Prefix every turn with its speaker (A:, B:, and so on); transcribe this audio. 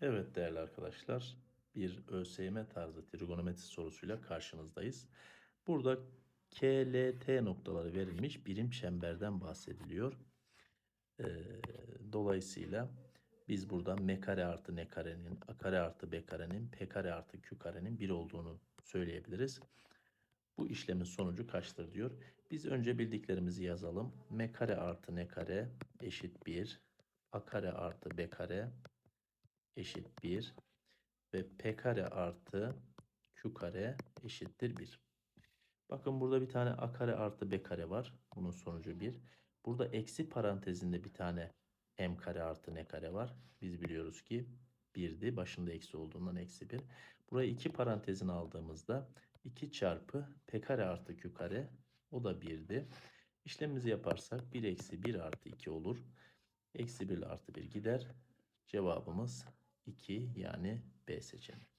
A: Evet değerli arkadaşlar, bir ÖSYM tarzı trigonometri sorusuyla karşınızdayız. Burada KLT noktaları verilmiş birim çemberden bahsediliyor. Ee, dolayısıyla biz burada m kare artı n karenin, a kare artı b karenin, p kare artı q karenin 1 olduğunu söyleyebiliriz. Bu işlemin sonucu kaçtır diyor. Biz önce bildiklerimizi yazalım. m kare artı n kare eşit 1. a kare artı b kare eşit 1 ve p kare artı q kare eşittir 1. Bakın burada bir tane a kare artı b kare var. Bunun sonucu 1. Burada eksi parantezinde bir tane m kare artı n kare var. Biz biliyoruz ki 1'di. Başında eksi olduğundan eksi 1. Burayı iki parantezine aldığımızda 2 çarpı p kare artı q kare o da 1'di. İşlemimizi yaparsak 1 eksi 1 artı 2 olur. Eksi 1 ile artı 1 gider. Cevabımız 2 yani B seçeneği.